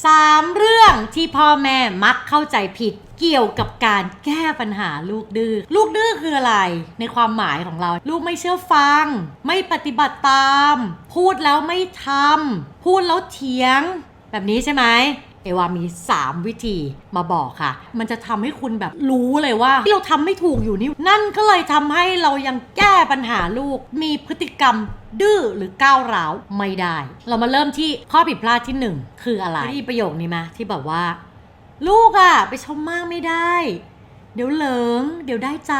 3 เรื่องที่พ่อแม่มักเข้าใจผิดเกี่ยวกับการแก้ปัญหาลูกดื้อ ลูกดื้อคืออะไร ในความหมายของเรา ลูกไม่เชื่อฟัง ไม่ปฏิบัติตาม พูดแล้วไม่ทำพูดแล้วเถียง แบบนี้ใช่ไหม เอวามี 3 วิธีมาบอกค่ะ มันจะทำให้คุณแบบรู้เลยว่า ที่เราทำไม่ถูกอยู่นี่นั่นก็เลยทำให้เรายังแก้ปัญหาลูก มีพฤติกรรมดื้อหรือก้าวร้าวไม่ได้ เรามาเริ่มที่ข้อผิดพลาดที่ 1 คืออะไรที่ประโยคนี้มาที่แบบว่า ลูกอะไปชมมากไม่ได้ เดี๋ยวเหลิง เดี๋ยวได้ใจ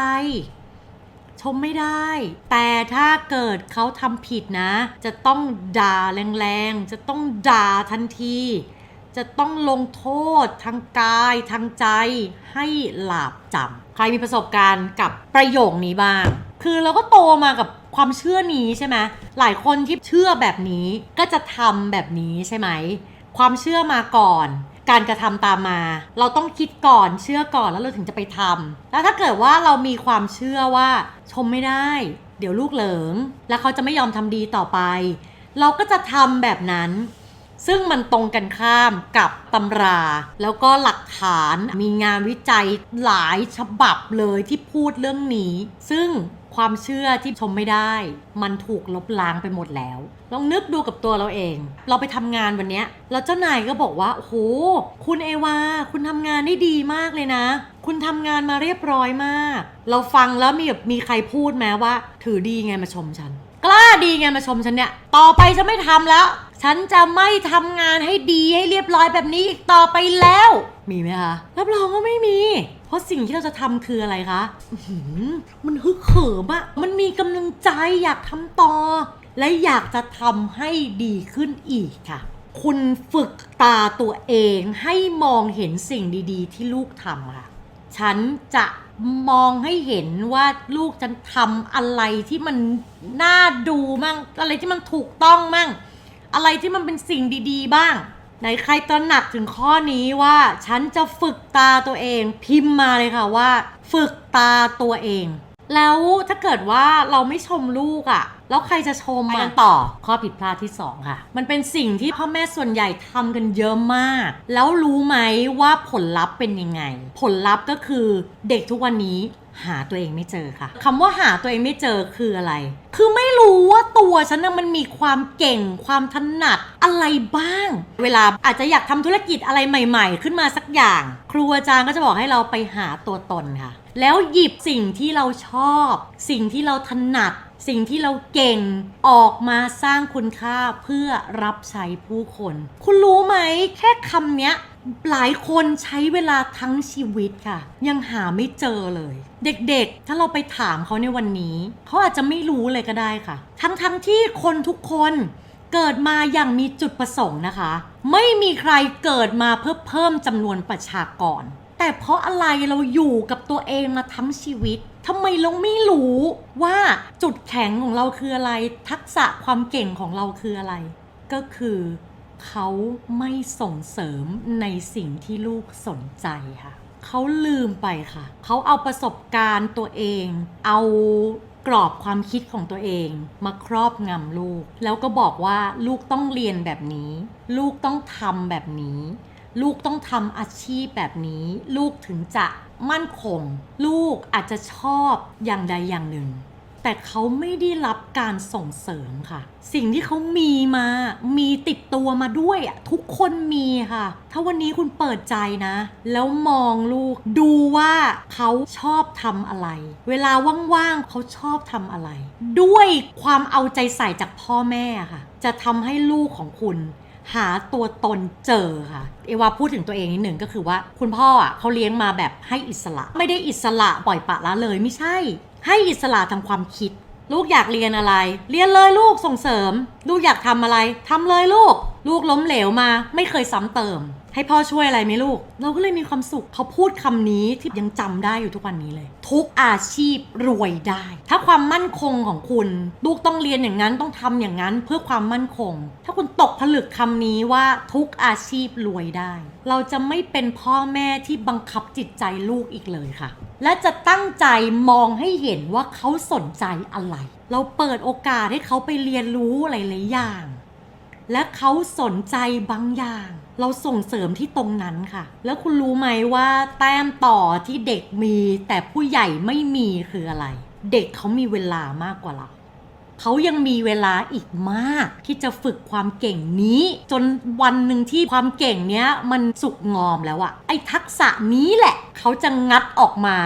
ชมไม่ได้ แต่ถ้าเกิดเขาทำผิดนะ จะต้องด่าแรงๆ จะต้องด่าทันที จะต้องลงโทษทางกายทางใจให้หลาบจำใครมีประสบการณ์กับประโยคนี้บ้าง คือเราก็โตมากับความเชื่อนี้ใช่ไหมหลายคนที่เชื่อแบบนี้ก็จะทำแบบนี้ใช่ไหม ความเชื่อมาก่อน การกระทำตามมา เราต้องคิดก่อนเชื่อก่อนแล้วเราถึงจะไปทำแล้วถ้าเกิดว่าเรามีความเชื่อว่าชมไม่ได้ เดี๋ยวลูกเหลิง แล้วเขาจะไม่ยอมทำดีต่อไป เราก็จะทำแบบนั้น ซึ่งมันตรงกันข้ามกับตำรา แล้วก็หลักฐานมีงานวิจัยหลายฉบับเลยที่พูดเรื่องนี้ ซึ่งความเชื่อที่ชมไม่ได้ มันถูกลบล้างไปหมดแล้ว ลองนึกดูกับตัวเราเอง เราไปทำงานวันนี้แล้วเจ้านายก็บอกว่าโอ้โหคุณเอวา คุณทำงานได้ดีมากเลยนะ คุณทำงานมาเรียบร้อยมาก เราฟังแล้วมีแบบมีใครพูดไหมว่า ถือดีไงมาชมฉัน กล้าดีไงมาชมฉันเนี่ย ต่อไปฉันไม่ทำแล้ว ฉันจะไม่ทำงานให้ดีให้เรียบร้อยแบบนี้อีกต่อไปแล้ว มีไหมคะ รับรองว่าไม่มี เพราะสิ่งที่เราจะทำคืออะไรคะอื้อหือมันฮึกเหิมอะมันมีกำลังใจอยากทำต่อ และอยากจะทำให้ดีขึ้นอีกค่ะ คุณฝึกตาตัวเองให้มองเห็นสิ่งดีๆ ที่ลูกทำค่ะ ฉันจะมองให้เห็นว่าลูกฉันทำอะไรที่มันน่าดูมั่งอะไรที่มันถูกต้องมั่ง อะไรที่มันเป็นสิ่งดีๆ บ้าง ไหนใครตระหนักถึงข้อนี้ว่าฉันจะฝึกตาตัวเอง พิมพ์มาเลยค่ะว่า ฝึกตาตัวเอง แล้วถ้าเกิดว่าเราไม่ชมลูกอะ่ะ แล้วใครจะชมมาต่อ ข้อผิดพลาดที่ 2 ค่ะ มันเป็นสิ่งที่พ่อแม่ส่วนใหญ่ทำกันเยอะมาก แล้วรู้ไหมว่าผลลัพธ์เป็นยังไง ผลลัพธ์ก็คือเด็กทุกวันนี้ หาตัวเองไม่เจอค่ะคำว่าหาตัวเองไม่เจอคืออะไร คือไม่รู้ว่าตัวฉันน่ะมันมีความเก่งความถนัดอะไรบ้าง เวลาอาจจะอยากทำธุรกิจอะไรใหม่ ๆ ขึ้นมาสักอย่าง ครูอาจารย์ก็จะบอกให้เราไปหาตัวตนค่ะ แล้วหยิบสิ่งที่เราชอบ สิ่งที่เราถนัด สิ่งที่เราเก่งออกมาสร้างคุณค่าเพื่อรับใช้ผู้คน คุณรู้ไหมแค่คำเนี้ย หลายคนใช้เวลาทั้งชีวิตค่ะ ยังหาไม่เจอเลย เด็กๆ ถ้าเราไปถามเขาในวันนี้ เขาอาจจะไม่รู้เลยก็ได้ค่ะ ทั้งๆที่คนทุกคนเกิดมาอย่างมีจุดประสงค์นะคะ ไม่มีใครเกิดมาเพื่อเพิ่มจำนวนประชากร แต่เพราะอะไรเราอยู่กับตัวเองมาทั้งชีวิตทำไมเราไม่รู้ว่าจุดแข็งของเราคืออะไร ทักษะความเก่งของเราคืออะไร ก็คือ เขาไม่ส่งเสริมในสิ่งที่ลูกสนใจค่ะเขาลืมไปค่ะ เขาเอาประสบการณ์ตัวเอง เอากรอบความคิดของตัวเองมาครอบงำลูก แล้วก็บอกว่าลูกต้องเรียนแบบนี้ ลูกต้องทำแบบนี้ ลูกต้องทำอาชีพแบบนี้ ลูกถึงจะมั่นคง ลูกอาจจะชอบอย่างใดอย่างหนึ่ง แต่เขาไม่ได้รับการส่งเสริมค่ะ สิ่งที่เขามีมา มีติดตัวมาด้วยอะทุกคนมีค่ะ ถ้าวันนี้คุณเปิดใจนะ แล้วมองลูกดูว่าเขาชอบทำอะไร เวลาว่างๆเขาชอบทำอะไร ด้วยความเอาใจใส่จากพ่อแม่ค่ะ จะทำให้ลูกของคุณหาตัวตนเจอค่ะ เอวาพูดถึงตัวเองนิดหนึ่งก็คือว่า คุณพ่ออะเขาเลี้ยงมาแบบให้อิสระ ไม่ได้อิสระปล่อยปละละเลยไม่ใช่ ให้อิสระทางความคิด ลูกอยากเรียนอะไร เรียนเลยลูกส่งเสริม ลูกอยากทำอะไรทำเลยลูก ลูกล้มเหลวมา ไม่เคยซ้ำเติม ให้พ่อช่วยอะไรไหมลูก เราก็เลยมีความสุขเขาพูดคำนี้ที่ยังจำได้อยู่ทุกวันนี้เลย ทุกอาชีพรวยได้ ถ้าความมั่นคงของคุณ ลูกต้องเรียนอย่างนั้นต้องทำอย่างนั้นเพื่อความมั่นคง ถ้าคุณตกผลึกคำนี้ว่าทุกอาชีพรวยได้ เราจะไม่เป็นพ่อแม่ที่บังคับจิตใจลูกอีกเลยค่ะ และจะตั้งใจมองให้เห็นว่าเขาสนใจอะไร เราเปิดโอกาสให้เขาไปเรียนรู้หลายๆอย่าง และเขาสนใจบางอย่าง เราส่งเสริมที่ตรงนั้นค่ะ แล้วคุณรู้ไหมว่าแต้มต่อที่เด็กมี แต่ผู้ใหญ่ไม่มีคืออะไร เด็กเขามีเวลามากกว่าเราเขายังมีเวลาอีกมาก ที่จะฝึกความเก่งนี้ จนวันหนึ่งที่ความเก่งเนี้ยมันสุกงอมแล้วอะไอ้ทักษะนี้แหละ เขาจะงัดออกมา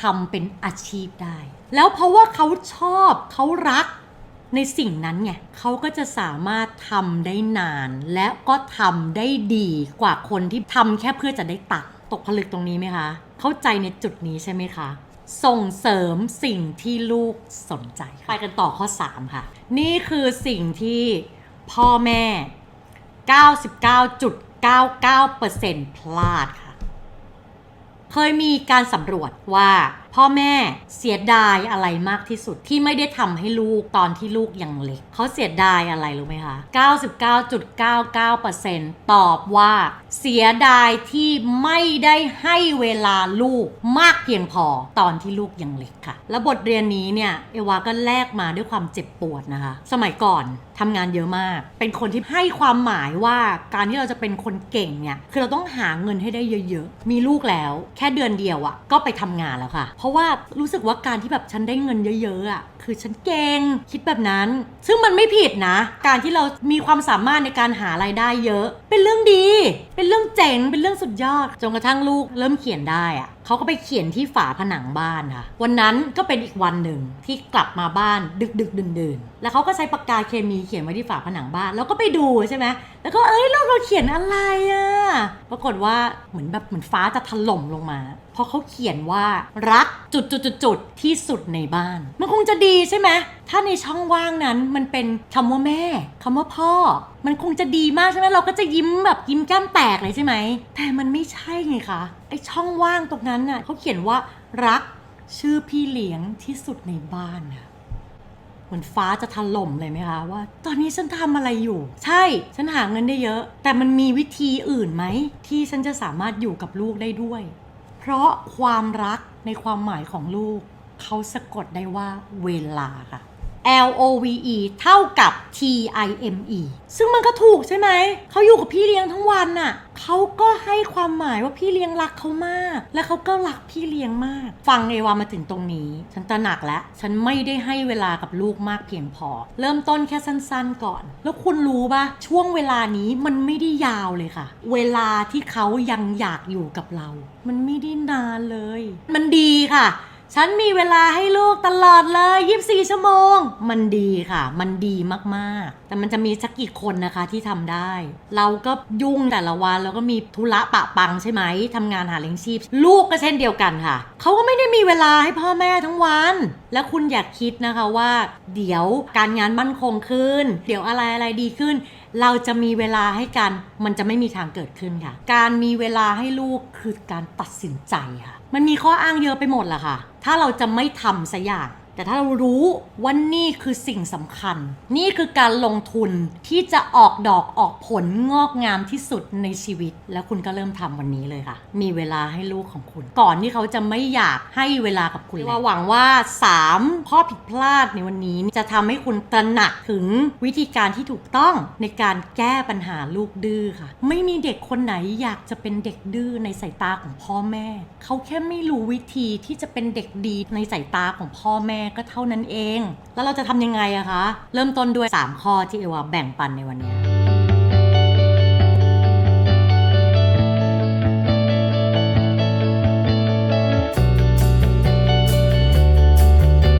ทำเป็นอาชีพได้ แล้วเพราะว่าเขาชอบเขารัก ในสิ่งนั้นไงเขาก็จะสามารถทำได้นาน และก็ทำได้ดีกว่าคนที่ทำแค่เพื่อจะได้ตักตกผลึกตรงนี้ไหมคะ เข้าใจในจุดนี้ใช่ไหมคะ ส่งเสริมสิ่งที่ลูกสนใจไปกันต่อข้อ 3 ค่ะ นี่คือสิ่งที่พ่อแม่ 99.99%พลาดค่ะ เคยมีการสำรวจว่า พ่อแม่เสียดายอะไรมากที่สุดที่ไม่ได้ทำให้ลูกตอนที่ลูกยังเล็ก เขาเสียดายอะไรรู้ไหมคะ 99.99%ตอบว่า เสียดายที่ไม่ได้ให้เวลาลูกมากเพียงพอตอนที่ลูกยังเล็กค่ะ และบทเรียนนี้เนี่ยเอวาก็แลกมาด้วยความเจ็บปวดนะคะ สมัยก่อนทำงานเยอะมาก เป็นคนที่ให้ความหมายว่าการที่เราจะเป็นคนเก่งเนี่ย คือเราต้องหาเงินให้ได้เยอะๆ มีลูกแล้ว แค่เดือนเดียวอะ่ะ ก็ไปทำงานแล้วค่ะ เพราะว่ารู้สึกว่าการที่แบบฉันได้เงินเยอะๆอะ่ะ คือฉันเก่ง คิดแบบนั้น ซึ่งมันไม่ผิดนะ การที่เรามีความสามารถในการหารายได้เยอะ เป็นเรื่องดี เป็นเรื่องเจ๋ง เป็นเรื่องสุดยอด จนกระทั่งลูกเริ่มเขียนได้อะเขาก็ไปเขียนที่ฝาผนังบ้านค่ะ วันนั้นก็เป็นอีกวันหนึ่งที่กลับมาบ้านดึกดึกดื่นๆ แล้วเขาก็ใช้ปากกาเคมีเขียนไว้ที่ฝาผนังบ้านแล้วก็ไปดูใช่ไหมแล้วก็เอ้ยลูกเราเขียนอะไรอะปรากฏว่าเหมือนแบบเหมือนฟ้าจะถล่มลงมา เพราะเขาเขียนว่ารักจุดจุดจุดจุดที่สุดในบ้าน มันคงจะดีใช่ไหมถ้าในช่องว่างนั้นมันเป็นคำว่าแม่คำว่าพ่อ มันคงจะดีมากใช่ไหมเราก็จะยิ้มแบบยิ้มแก้มแตกเลยใช่ไหมแต่มันไม่ใช่ไงคะไอช่องว่างตรงนั้นน่ะเขาเขียนว่ารักชื่อพี่เลี้ยงที่สุดในบ้านน่ะ เหมือนฟ้าจะถล่มเลยไหมคะว่า ตอนนี้ฉันทำอะไรอยู่ ใช่ฉันหาเงินได้เยอะ แต่มันมีวิธีอื่นไหม ที่ฉันจะสามารถอยู่กับลูกได้ด้วย เพราะความรักในความหมายของลูก เขาสะกดได้ว่าเวลาค่ะ L O V E เท่ากับ T I M E ซึ่งมันก็ถูกใช่ไหม เขาอยู่กับพี่เลี้ยงทั้งวันน่ะ เขาก็ให้ความหมายว่าพี่เลี้ยงรักเขามาก และเขาก็รักพี่เลี้ยงมาก ฟังเอวามาถึงตรงนี้ ฉันตระหนักแล้ว ฉันไม่ได้ให้เวลากับลูกมากเพียงพอ เริ่มต้นแค่สั้นๆก่อน แล้วคุณรู้ปะช่วงเวลานี้มันไม่ได้ยาวเลยค่ะ เวลาที่เขายังอยากอยู่กับเรา มันไม่ได้นานเลย มันดีค่ะ ฉันมีเวลาให้ลูกตลอดเลย 24 ชั่วโมง มันดีค่ะ มันดีมากๆ แต่มันจะมีสักกี่คนนะคะที่ทำได้ เราก็ยุ่งแต่ละวันแล้วก็มีธุระปะปังใช่ไหมทำงานหาเลี้ยงชีพ ลูกก็เช่นเดียวกันค่ะ เขาก็ไม่ได้มีเวลาให้พ่อแม่ทั้งวัน แล้วคุณอยากคิดนะคะว่า เดี๋ยวการงานมั่นคงขึ้น เดี๋ยวอะไรอะไรดีขึ้น เราจะมีเวลาให้กัน มันจะไม่มีทางเกิดขึ้นค่ะ การมีเวลาให้ลูกคือการตัดสินใจค่ะ มันมีข้ออ้างเยอะไปหมดแหละค่ะ ถ้าเราจะไม่ทำสักอย่าง แต่ถ้าเรารู้ว่านี่คือสิ่งสำคัญ นี่คือการลงทุนที่จะออกดอกออกผลงอกงามที่สุดในชีวิต แล้วคุณก็เริ่มทำวันนี้เลยค่ะ มีเวลาให้ลูกของคุณ ก่อนที่เขาจะไม่อยากให้เวลากับคุณว่าหวังว่า 3 ข้อผิดพลาดในวันนี้จะทำให้คุณตระหนักถึงวิธีการที่ถูกต้องในการแก้ปัญหาลูกดื้อค่ะ ไม่มีเด็กคนไหนอยากจะเป็นเด็กดื้อในสายตาของพ่อแม่ เขาแค่ไม่รู้วิธีที่จะเป็นเด็กดีในสายตาของพ่อแม่ก็เท่านั้นเอง แล้วเราจะทำยังไงอะคะ เริ่มต้นด้วย 3 ข้อที่เอวาแบ่งปันในวันนี้